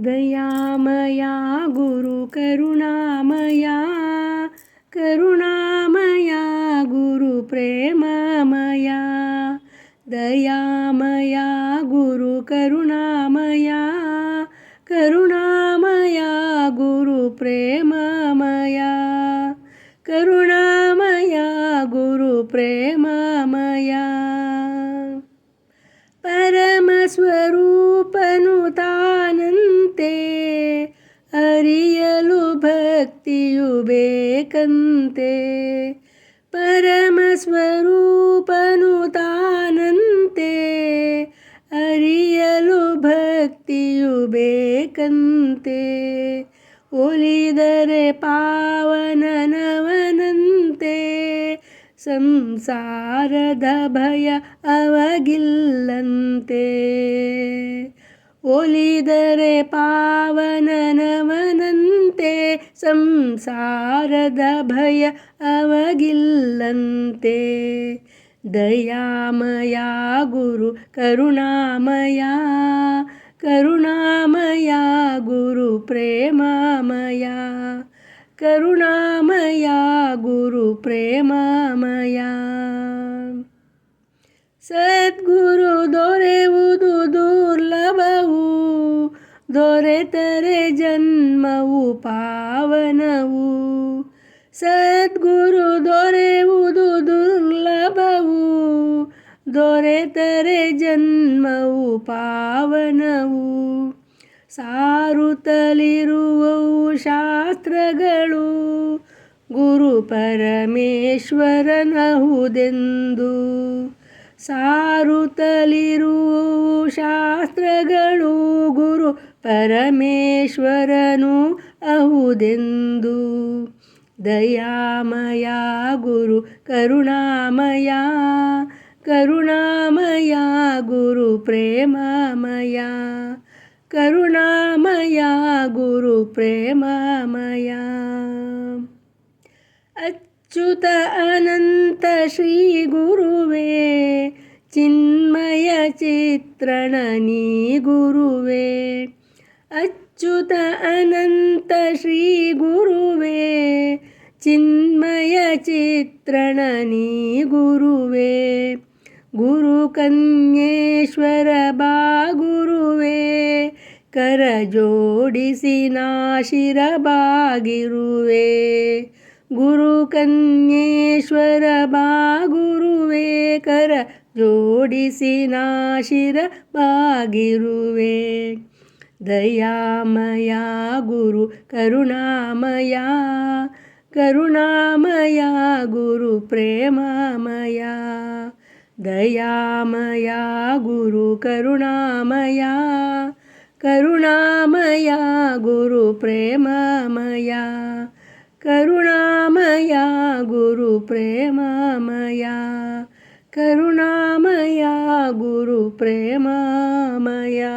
ದಯಾಮಯಾ ಗುರು ಕರುಣಾಮಯಾ ಕರುಣಾಮಯಾ ಗುರು ಪ್ರೇಮಮಯಾ, ದಯಾಮಯಾ ಗುರು ಕರುಣಾಮಯಾ ಕರುಣಾಮಯಾ ಗುರು ಪ್ರೇಮಮಯಾ, ಕರುಣಾಮಯಾ ಗುರು ಪ್ರೇಮಮಯಾ. ಭಕ್ತಿಯು ಬೇಕಂತೆ. ಪರಮಸ್ವರೂಪನು ತಾನಂತೆ. ಅರಿಯಲು ಭಕ್ತಿಯು ಬೇಕಂತೆ. ಒಲಿದರೆ ಪಾವನನವನಂತೆ. ಸಂಸಾರದ ಭಯ ಅವಗಿಲ್ಲಂತೆ. ಒಲಿದರೆ ಪಾವನನವನಂತೆ. ಸಂಸಾರದ ಭಯ ಅವಗಿಲ್ಲಂತೆ. ದಯಾಮಯ ಗುರು, ಕರುಣಾಮಯ ಕರುಣಾಮಯ ಗುರು, ಪ್ರೇಮಾಮಯ, ಕರುಣಾಮಯ ಗುರು, ಪ್ರೇಮಾಮಯ. ಸದ್ಗುರು ದೊರೆಯುವುದು ದುರ್ಲಭವು, ದೊರೆತರೆ ಜನ್ಮವು ಪಾವನವು ಸದ್ಗುರು ದೊರೆಯುವುದು ದುರ್ಲಭವು. ದೊರೆತರೆ ಜನ್ಮವು ಪಾವನವು. ಸಾರುತ್ತಲಿರುವವು ಶಾಸ್ತ್ರಗಳು. ಗುರು ಪರಮೇಶ್ವರನಹುದೆಂದು ಸಾರುತ್ತಲಿರುವವು ಶಾಸ್ತ್ರಗಳು. ಗುರು ಪರಮೇಶ್ವರನು ಅಹುದೆಂದು ದಯಾಮಯ ಗುರು, ಕರುಣಾಮಯ. ಕರುಣಾಮಯ ಗುರು, ಪ್ರೇಮಮಯ. ಕರುಣಾಮಯ ಗುರು, ಪ್ರೇಮಮಯ. ಅಚ್ಯುತ ಅನಂತ ಶ್ರೀ ಗುರುವೇ, ಚಿನ್ಮಯ ಚಿತ್ರಣ ನೀ ಗುರುವೇ. ಅಚ್ಯುತ ಅನಂತ ಶ್ರೀ ಗುರುವೇ, ಚಿನ್ಮಯ ಚಿತ್ರಣ ನೀ ಗುರುವೇ, ಗುರು ಕನ್ಯೇಶ್ವರ ಬಾ ಗುರುವೇ, ಕರ ಜೋಡಿಸಿ ನಾಶಿರ ಬಾಗಿರುವೆ, ಗುರು ಕನ್ಯೇಶ್ವರ ಬಾ ಗುರುವೇ, ಕರ ಜೋಡಿಸಿ ನಾಶಿರ ಬಾಗಿರುವೆ. दयामया गुरु करुणामया करुणामया गुरु प्रेमामया दयामया गुरु करुणामया करुणामया गुरु प्रेमामया करुणामया गुरु प्रेमामया करुणामया गुरु प्रेमामया